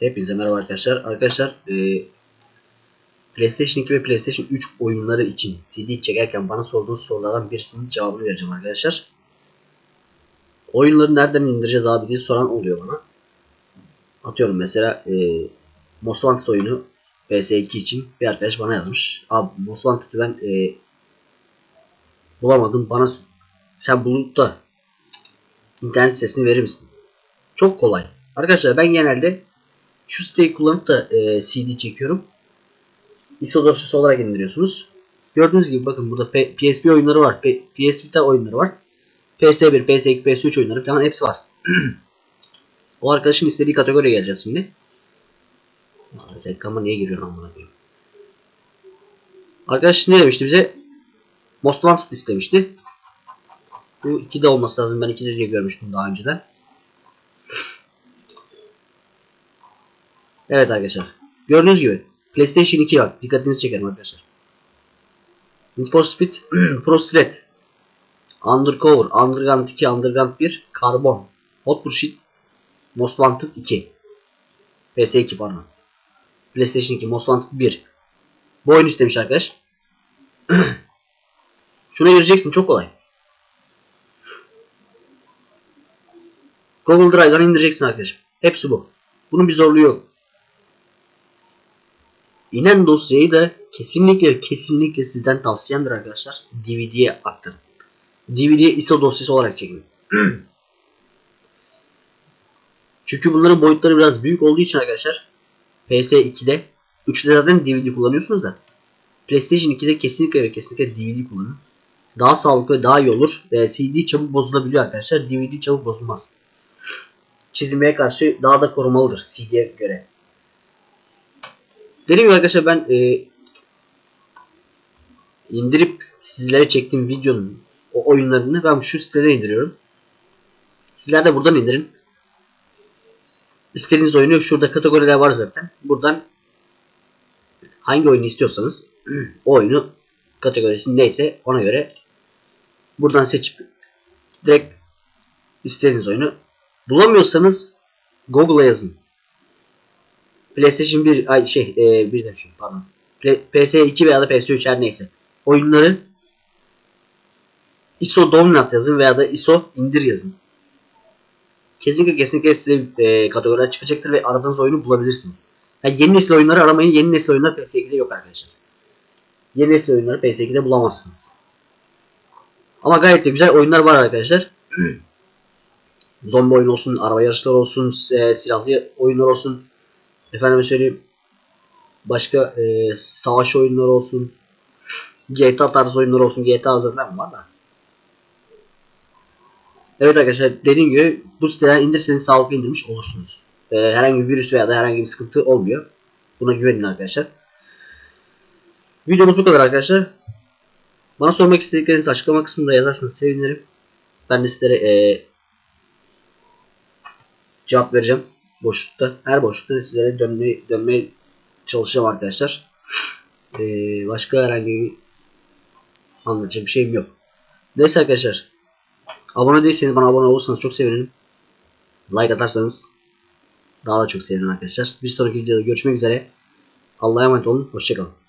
Hepinize merhaba arkadaşlar. Arkadaşlar e, PlayStation 2 ve PlayStation 3 oyunları için CD çekerken bana sorduğunuz sorulardan birisinin cevabını vereceğim arkadaşlar. Oyunları nereden indireceğiz abi diye soran oluyor bana. Atıyorum mesela e, Most Wanted oyunu PS2 için bir arkadaş bana yazmış. Abi Most Wanted'ı ben e, bulamadım. Bana sen bulup da internet sitesini verir misin? Çok kolay. Arkadaşlar ben genelde şu siteyi kullanıp da e, CD çekiyorum. ISO dosyası olarak indiriyorsunuz. Gördüğünüz gibi bakın burada P- PSP oyunları var. P- PS Vita oyunları var. PS1, PS2, PS3 oyunları falan hepsi var. o arkadaşın istediği kategoriye geleceğiz şimdi. Reklama niye giriyor lan buna koyayım? Arkadaş ne demişti bize? Most Wanted istemişti. Bu 2'de olması lazım. Ben 2'de diye görmüştüm daha önceden. Evet arkadaşlar. Gördüğünüz gibi PlayStation 2 var. Dikkatinizi çekerim arkadaşlar. Need for Speed Pro Sled Undercover Underground 2 Underground 1 Carbon Hot Pursuit Most Wanted 2 PS2 pardon. PlayStation 2 Most Wanted 1 Bu oyun istemiş arkadaş. Şuna gireceksin çok kolay. Google Drive'dan indireceksin arkadaşım. Hepsi bu. Bunun bir zorluğu yok. İnen dosyayı da kesinlikle kesinlikle sizden tavsiyemdir arkadaşlar. DVD'ye aktarın. DVD'ye ISO dosyası olarak çekin. Çünkü bunların boyutları biraz büyük olduğu için arkadaşlar PS2'de 3'te zaten DVD kullanıyorsunuz da PlayStation 2'de kesinlikle ve kesinlikle DVD kullanın. Daha sağlıklı ve daha iyi olur. E, CD çabuk bozulabiliyor arkadaşlar. DVD çabuk bozulmaz. Çizilmeye karşı daha da korumalıdır CD'ye göre. Dediğim gibi arkadaşlar ben e, indirip sizlere çektiğim videonun o oyunlarını ben şu sitede indiriyorum. Sizler de buradan indirin. İstediğiniz oyunu şurada kategoriler var zaten. Buradan hangi oyunu istiyorsanız o oyunu kategorisi neyse ona göre buradan seçip direkt istediğiniz oyunu bulamıyorsanız Google'a yazın. PlayStation 1 ay şey e, bir demişim pardon. Play- PS2 veya da PS3 her neyse. Oyunları ISO download yazın veya da ISO indir yazın. Kesinlikle kesinlikle size e, kategoriler çıkacaktır ve aradığınız oyunu bulabilirsiniz. Yani yeni nesil oyunları aramayın. Yeni nesil oyunlar PS2'de yok arkadaşlar. Yeni nesil oyunları PS2'de bulamazsınız. Ama gayet de güzel oyunlar var arkadaşlar. Zombi oyunu olsun, araba yarışları olsun, e, silahlı oyunlar olsun. Efendime söyleyeyim. Başka e, savaş oyunları olsun. GTA tarzı oyunlar olsun. GTA zaten var da. Evet arkadaşlar dediğim gibi bu siteden indirseniz sağlıklı indirmiş olursunuz. E, herhangi bir virüs veya da herhangi bir sıkıntı olmuyor. Buna güvenin arkadaşlar. Videomuz bu kadar arkadaşlar. Bana sormak istediklerinizi açıklama kısmında yazarsanız sevinirim. Ben de sizlere e, cevap vereceğim boşlukta. Her boşlukta sizlere dönmeye, dönmeye çalışacağım arkadaşlar. Ee, başka herhangi bir anlatacak bir şeyim yok. Neyse arkadaşlar. Abone değilseniz bana abone olursanız çok sevinirim. Like atarsanız daha da çok sevinirim arkadaşlar. Bir sonraki videoda görüşmek üzere. Allah'a emanet olun. Hoşçakalın.